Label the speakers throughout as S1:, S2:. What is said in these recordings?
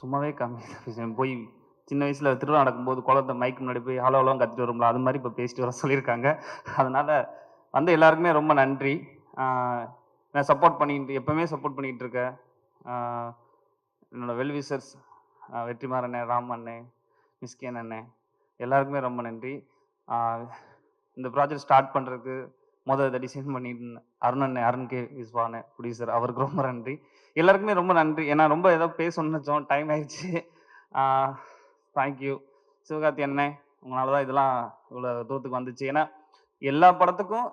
S1: சும்மாவே கம்மி பேசுவேன் போய் சின்ன வயசில் திருவிழா நடக்கும்போது குளத்தை மைக் முன்னாடி போய் ஹலோ ஹலோன்னு கத்திட்டு வரும்ல அது மாதிரி இப்போ பேசிட்டு வர சொல்லியிருக்காங்க. அதனால் வந்து எல்லாருக்குமே ரொம்ப நன்றி. நான் சப்போர்ட் பண்ணிட்டு எப்போவுமே சப்போர்ட் பண்ணிட்டு இருக்கேன். என்னோடய வெல்விசர்ஸ் வெற்றிமாறன் அண்ணே ராம் அண்ணே மிஸ்கேன் அண்ணே எல்லாருக்குமே ரொம்ப நன்றி. இந்த ப்ராஜெக்ட் ஸ்டார்ட் பண்ணுறதுக்கு மொதல் இதை டிசைன் பண்ணிட்டு அருண் அருண் கே விஸ்வானே ப்ரொடியூசர் அவருக்கு ரொம்ப நன்றி. எல்லாருக்குமே ரொம்ப நன்றி. ஏன்னா ரொம்ப ஏதோ பேசணும்னு வச்சோம் டைம் ஆயிடுச்சு. தேங்க்யூ சிவகார்த்தி அண்ணே உங்களால தான் இதெல்லாம் இவ்வளோ தூரத்துக்கு வந்துச்சு. ஏன்னா எல்லா படத்துக்கும்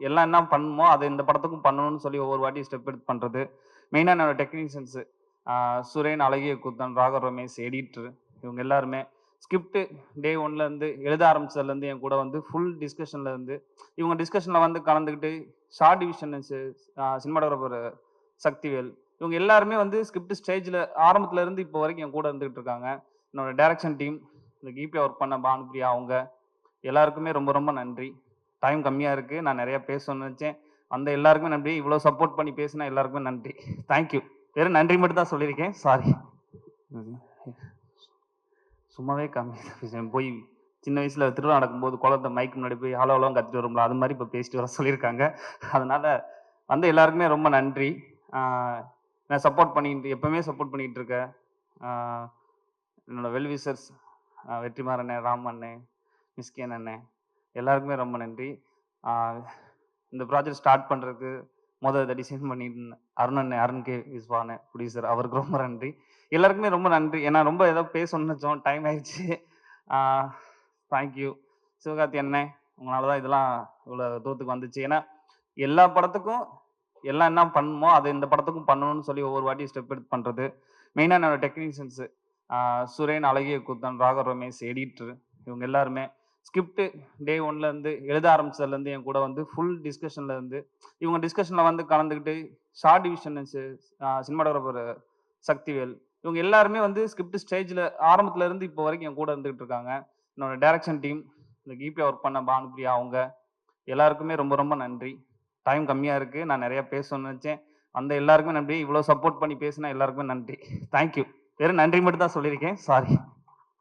S1: எல்லாம் என்ன பண்ணுமோ அது இந்த படத்துக்கும் பண்ணணும்னு சொல்லி ஒவ்வொரு வாட்டி ஸ்டெப் எடுத்து பண்ணுறது மெயினாக என்னோட டெக்னீஷியன்ஸு சுரேன் அழகிய கூத்தன் ராகவ் ரமேஷ் எடிட்டர் இவங்க எல்லாருமே ஸ்கிரிப்ட் டே ஒன்லேருந்து எழுத ஆரம்பிச்சதுலேருந்து என் கூட வந்து ஃபுல் டிஸ்கஷனில் இருந்து இவங்க டிஸ்கஷனில் வந்து கலந்துக்கிட்டு ஷார்ட் டிவிஷன் சினிமாடோகிராஃபர் சக்திவேல் இவங்க எல்லாருமே வந்து ஸ்கிரிப்ட் ஸ்டேஜில் ஆரம்பத்துலேருந்து இப்போ வரைக்கும் என் கூட இருந்துகிட்டு இருக்காங்க. என்னோட டேரக்ஷன் டீம் இந்த கிபி ஒர்க் பண்ண பானுபிரியா அவங்க எல்லாருக்குமே ரொம்ப ரொம்ப நன்றி. டைம் கம்மியாக இருக்குது நான் நிறையா பேசணும்னு நினச்சேன். அந்த எல்லாருக்குமே நன்றி. இவ்வளோ சப்போர்ட் பண்ணி பேசினா எல்லாருக்குமே நன்றி. தேங்க்யூ வெறும் நன்றி மட்டும் தான் சொல்லியிருக்கேன் சாரி சும்மாவே கம்மி தான் போய் சின்ன வயசுல திருவிழா நடக்கும்போது குளத்தை மைக் முன்னாடி போய் ஹலோ ஹலோன்னு கத்திட்டு வரும்ல அது மாதிரி இப்போ பேசிட்டு வர சொல்லியிருக்காங்க. அதனால வந்து எல்லாருக்குமே ரொம்ப நன்றி. நான் சப்போர்ட் பண்ணிட்டு எப்பவுமே சப்போர்ட் பண்ணிட்டு இருக்கேன். ஆஹ் என்னோட வெல்விசர்ஸ் வெற்றிமாறன் அண்ணே ராம் அண்ணே மிஸ்கேன் அண்ணே எல்லாருக்குமே ரொம்ப நன்றி. இந்த ப்ராஜெக்ட் ஸ்டார்ட் பண்ணுறதுக்கு மொதல் இதை டிசைன் பண்ணிட்டு அருண் அண்ணே அருண் கே விஸ்வானே ப்ரொடியூசர் அவருக்கு ரொம்ப நன்றி. எல்லாருக்குமே ரொம்ப நன்றி. ஏன்னா ரொம்ப ஏதோ பேசணும்னு வச்சோம் டைம் ஆயிடுச்சு. தேங்க்யூ சிவகார்த்தி அண்ணே உங்களால தான் இதெல்லாம் இவ்வளோ தூரத்துக்கு வந்துச்சு. ஏன்னா எல்லா படத்துக்கும் எல்லாம் என்ன பண்ணுமோ அது இந்த படத்துக்கும் பண்ணணும்னு சொல்லி ஒவ்வொரு வாட்டி ஸ்டெப் எடுத்து பண்ணுறது மெயினாக என்னோட டெக்னீஷியன்ஸு சுரேன் அழகிய கூத்தன் ராகவ் ரமேஷ் எடிட்டர் இவங்க எல்லாருமே ஸ்கிரிப்ட் டே ஒன்லேருந்து எழுத ஆரம்பிச்சதுலேருந்து என் கூட வந்து ஃபுல் டிஸ்கஷனில் இருந்து இவங்க டிஸ்கஷனில் வந்து கலந்துக்கிட்டு ஷார்ட் டிவிஷன் சினிமாடோகிராஃபர் சக்திவேல் இவங்க எல்லாருமே வந்து ஸ்கிரிப்ட் ஸ்டேஜில் ஆரம்பத்துலேருந்து இப்போ வரைக்கும் என் கூட இருந்துகிட்டு இருக்காங்க. என்னோட டேரக்ஷன் டீம் இந்த கிபி ஒர்க் பண்ண பானுப்ரியா அவங்க எல்லாருக்குமே ரொம்ப ரொம்ப நன்றி. டைம் கம்மியாக இருக்குது நான் நிறையா பேசணும்னு நினச்சேன். அந்த எல்லாருக்குமே நன்றி. இவ்வளோ சப்போர்ட் பண்ணி பேசினா எல்லாருக்குமே நன்றி. தேங்க்யூ வெறும் நன்றி மட்டும் தான் சொல்லியிருக்கேன். சாரி